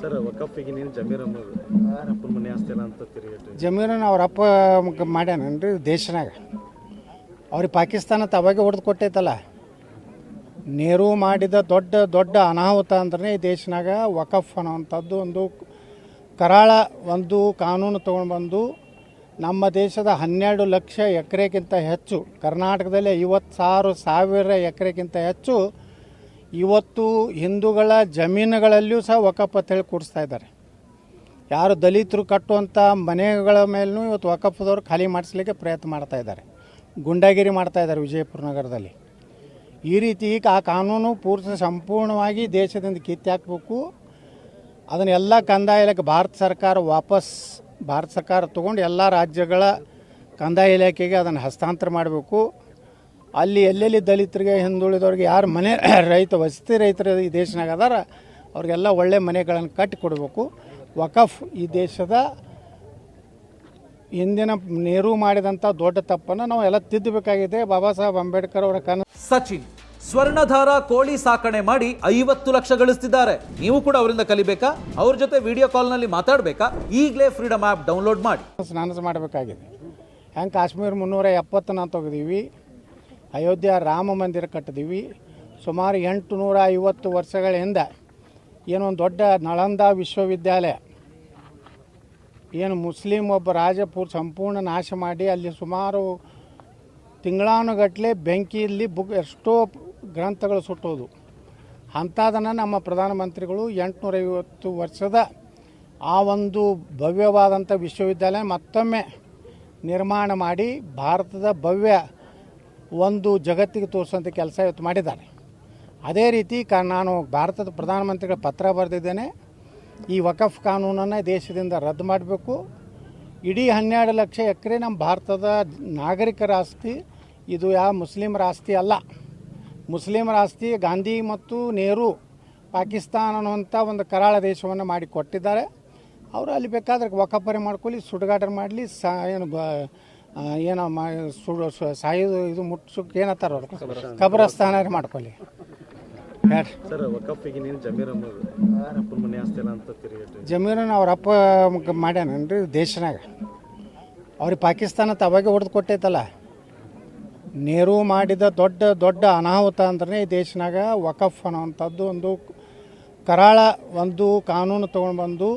Sir ವಕಫಿಗೆ ನೀನು ಜಮೀರ್ ಅನ್ನೋದು ಅಪ್ಪನ ಮನೆ ಆಸ್ತಿ ಅಂತ ತಿರುಗಿಟ್ಟು ಜಮೀರನ್ನ ಅವ್ರ ಅಪ್ಪ ಮ- ಮಾಡ್ಯಾನನ್ರಿ ದೇಶನಾಗ? ಅವ್ರಿಗೆ ಪಾಕಿಸ್ತಾನ ತವಾಗೆ ಹೊಡೆದು ಕೊಟ್ಟೈತಲ್ಲ. ನೆಹರು ಮಾಡಿದ ದೊಡ್ಡ ದೊಡ್ಡ ಅನಾಹುತ ಅಂದ್ರೆ ಈ ದೇಶನಾಗ ವಕಫ್ ಅನ್ನೋವಂಥದ್ದು ಒಂದು ಕರಾಳ ಒಂದು ಕಾನೂನು ತೊಗೊಂಡು ಬಂದು ನಮ್ಮ ದೇಶದ ಹನ್ನೆರಡು ಲಕ್ಷ ಎಕರೆಗಿಂತ ಹೆಚ್ಚು ಕರ್ನಾಟಕದಲ್ಲಿ ಐವತ್ತು ಸಾವಿರ ಸಾವಿರ ಎಕರೆಗಿಂತ ಹೆಚ್ಚು ಇವತ್ತು ಹಿಂದೂಗಳ ಜಮೀನುಗಳಲ್ಲಿಯೂ ಸಹ ವಕಫ್ ಅಂತ ಹೇಳಿ ಕೂಡಿಸ್ತಾ ಇದ್ದಾರೆ. ಯಾರು ದಲಿತರು ಕಟ್ಟುವಂಥ ಮನೆಗಳ ಮೇಲೂ ಇವತ್ತು ವಕಫದವರು ಖಾಲಿ ಮಾಡಿಸ್ಲಿಕ್ಕೆ ಪ್ರಯತ್ನ ಮಾಡ್ತಾ ಇದ್ದಾರೆ. ಗುಂಡಾಗಿರಿ ಮಾಡ್ತಾ ಇದ್ದಾರೆ ವಿಜಯಪುರ ನಗರದಲ್ಲಿ. ಈ ರೀತಿ ಆ ಕಾನೂನು ಪೂರ್ತಿ ಸಂಪೂರ್ಣವಾಗಿ ದೇಶದಿಂದ ಕಿತ್ತಿ ಹಾಕಬೇಕು. ಅದನ್ನೆಲ್ಲ ಕಂದಾಯ ಇಲಾಖೆ, ಭಾರತ ಸರ್ಕಾರ ವಾಪಸ್, ಭಾರತ ಸರ್ಕಾರ ತೊಗೊಂಡು ಎಲ್ಲ ರಾಜ್ಯಗಳ ಕಂದಾಯ ಇಲಾಖೆಗೆ ಅದನ್ನು ಹಸ್ತಾಂತರ ಮಾಡಬೇಕು. ಅಲ್ಲಿ ಎಲ್ಲೆಲ್ಲಿ ದಲಿತರಿಗೆ ಹಿಂದುಳಿದವ್ರಿಗೆ ಯಾರು ಮನೆ ರೈತ ವಸತಿ ರೈತರು ಈ ದೇಶನಾಗ ಅದಾರ ಅವ್ರಿಗೆಲ್ಲ ಒಳ್ಳೆ ಮನೆಗಳನ್ನು ಕಟ್ಟಿ ಕೊಡಬೇಕು. ವಕಫ್ ಈ ದೇಶದ ಹಿಂದಿನ ನೆಹರು ಮಾಡಿದಂಥ ದೊಡ್ಡ ತಪ್ಪನ್ನು ನಾವು ಎಲ್ಲ ತಿದ್ದಬೇಕಾಗಿದೆ. ಬಾಬಾ ಸಾಹೇಬ್ ಅಂಬೇಡ್ಕರ್ ಅವರ ಕನ ಸಚಿನ್ ಸ್ವರ್ಣಧಾರ ಕೋಳಿ ಸಾಕಣೆ ಮಾಡಿ ಐವತ್ತು ಲಕ್ಷ ಗಳಿಸ್ತಿದ್ದಾರೆ. ನೀವು ಕೂಡ ಅವರಿಂದ ಕಲಿಬೇಕಾ? ಅವ್ರ ಜೊತೆ ವಿಡಿಯೋ ಕಾಲ್ನಲ್ಲಿ ಮಾತಾಡಬೇಕಾ? ಈಗಲೇ ಫ್ರೀಡಮ್ ಆ್ಯಪ್ ಡೌನ್ಲೋಡ್ ಮಾಡಿ. ಸ್ನಾನ ಮಾಡಬೇಕಾಗಿದೆ. ಹೆಂಗೆ ಕಾಶ್ಮೀರ ಮುನ್ನೂರ ಎಪ್ಪತ್ತನ್ನ ತೆಗೆದೀವಿ. ಅಯೋಧ್ಯ ರಾಮ ಮಂದಿರ ಕಟ್ಟಿದೀವಿ. ಸುಮಾರು ಎಂಟು ನೂರ ಐವತ್ತು ವರ್ಷಗಳ ಹಿಂದೆ ಏನೊಂದು ದೊಡ್ಡ ನಳಂದ ವಿಶ್ವವಿದ್ಯಾಲಯ. ಏನು ಮುಸ್ಲಿಂ ಒಬ್ಬ ರಾಜಪೂರ್ ಸಂಪೂರ್ಣ ನಾಶ ಮಾಡಿ ಅಲ್ಲಿ ಸುಮಾರು ತಿಂಗಳಾನುಗಟ್ಟಲೆ ಬೆಂಕಿಯಲ್ಲಿ ಬುಕ್ ಎಷ್ಟೋ ಗ್ರಂಥಗಳು ಸುಟ್ಟೋದು. ಅಂಥದನ್ನು ನಮ್ಮ ಪ್ರಧಾನಮಂತ್ರಿಗಳು ಎಂಟುನೂರೈವತ್ತು ವರ್ಷದ ಆ ಒಂದು ಭವ್ಯವಾದಂಥ ವಿಶ್ವವಿದ್ಯಾಲಯ ಮತ್ತೊಮ್ಮೆ ನಿರ್ಮಾಣ ಮಾಡಿ ಭಾರತದ ಭವ್ಯ ಒಂದು ಜಗತ್ತಿಗೆ ತೋರಿಸುವಂಥ ಕೆಲಸ ಇವತ್ತು ಮಾಡಿದ್ದಾರೆ. ಅದೇ ರೀತಿ ಕ ನಾನು ಭಾರತದ ಪ್ರಧಾನಮಂತ್ರಿಗಳ ಪತ್ರ ಬರೆದಿದ್ದೇನೆ. ಈ ವಕಫ್ ಕಾನೂನನ್ನು ದೇಶದಿಂದ ರದ್ದು ಮಾಡಬೇಕು. ಇಡೀ ಹನ್ನೆರಡು ಲಕ್ಷ ಎಕರೆ ನಮ್ಮ ಭಾರತದ ನಾಗರಿಕರ ಆಸ್ತಿ. ಇದು ಯಾವ ಮುಸ್ಲಿಮರ ಆಸ್ತಿ ಅಲ್ಲ. ಮುಸ್ಲಿಮರ ಆಸ್ತಿ ಗಾಂಧಿ ಮತ್ತು ನೆಹರು ಪಾಕಿಸ್ತಾನ ಅನ್ನುವಂಥ ಒಂದು ಕರಾಳ ದೇಶವನ್ನು ಮಾಡಿ ಕೊಟ್ಟಿದ್ದಾರೆ ಅವರು ಅಲ್ಲಿ ಬೇಕಾದ್ರೆ ವಕಫರೆ ಮಾಡ್ಕೊಳ್ಳಿ ಸುಡುಗಾಟ ಮಾಡಲಿ, ಸ ಏನು ಏನೋ ಮಾ ಸುಡು ಸಾಯೋದು ಇದು ಮುಟ್ಸೋಕೆ ಏನತ್ತಾರ ಅವ್ರು. ಕಬ್ರಸ್ಥಾನ. ಮಾಡ್ಕೊಳ್ಳಿ. ಜಮೀರನ್ ಸರ್ ನೀನು ಜಮೀರ್ ಅನ್ನೋದು ಅಪ್ಪನ ಮನೆ ಆಸ್ತಿ ಇಲ್ಲ ಅಂತ ತಿರುಗಿಟ್ಟು ಜಮೀರನ್ನ ಅವ್ರ ಅಪ್ಪ ಮಾಡ್ಯಾನೇನ್ರಿ ಮಾಡ್ಯಾನನ್ರಿ ದೇಶನಾಗ. ಅವ್ರಿಗೆ ಪಾಕಿಸ್ತಾನ ತವಾಗೆ ಹೊಡೆದು ಕೊಟ್ಟೈತಲ್ಲ. ನೆಹರು ಮಾಡಿದ ದೊಡ್ಡ ದೊಡ್ಡ ಅನಾಹುತ ಅಂದ್ರೆ ಈ ದೇಶನಾಗ ವಕಫ್ ಅನ್ನೋವಂಥದ್ದು ಒಂದು ಕರಾಳ ಒಂದು ಕಾನೂನು ತೊಗೊಂಡು ಬಂದು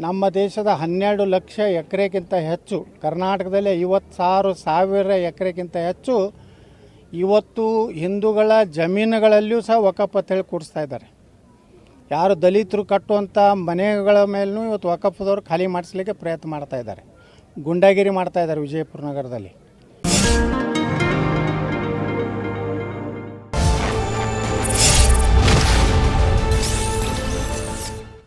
ನಮ್ಮ ದೇಶದ ಹನ್ನೆರಡು ಲಕ್ಷ ಎಕರೆಗಿಂತ ಹೆಚ್ಚು, ಕರ್ನಾಟಕದಲ್ಲಿ ಐವತ್ತು ಸಾವಿರ ಸಾವಿರ ಎಕರೆಗಿಂತ ಹೆಚ್ಚು ಇವತ್ತು ಹಿಂದೂಗಳ ಜಮೀನುಗಳಲ್ಲಿಯೂ ಸಹ ವಕಫ್ ಅಂತ ಹೇಳಿ ಕೂಡಿಸ್ತಾ ಇದ್ದಾರೆ. ಯಾರು ದಲಿತರು ಕಟ್ಟುವಂಥ ಮನೆಗಳ ಮೇಲೂ ಇವತ್ತು ವಕಫದವ್ರು ಖಾಲಿ ಮಾಡಿಸ್ಲಿಕ್ಕೆ ಪ್ರಯತ್ನ ಮಾಡ್ತಾ ಇದ್ದಾರೆ. ಗುಂಡಾಗಿರಿ ಮಾಡ್ತಾ ಇದ್ದಾರೆ ವಿಜಯಪುರ ನಗರದಲ್ಲಿ.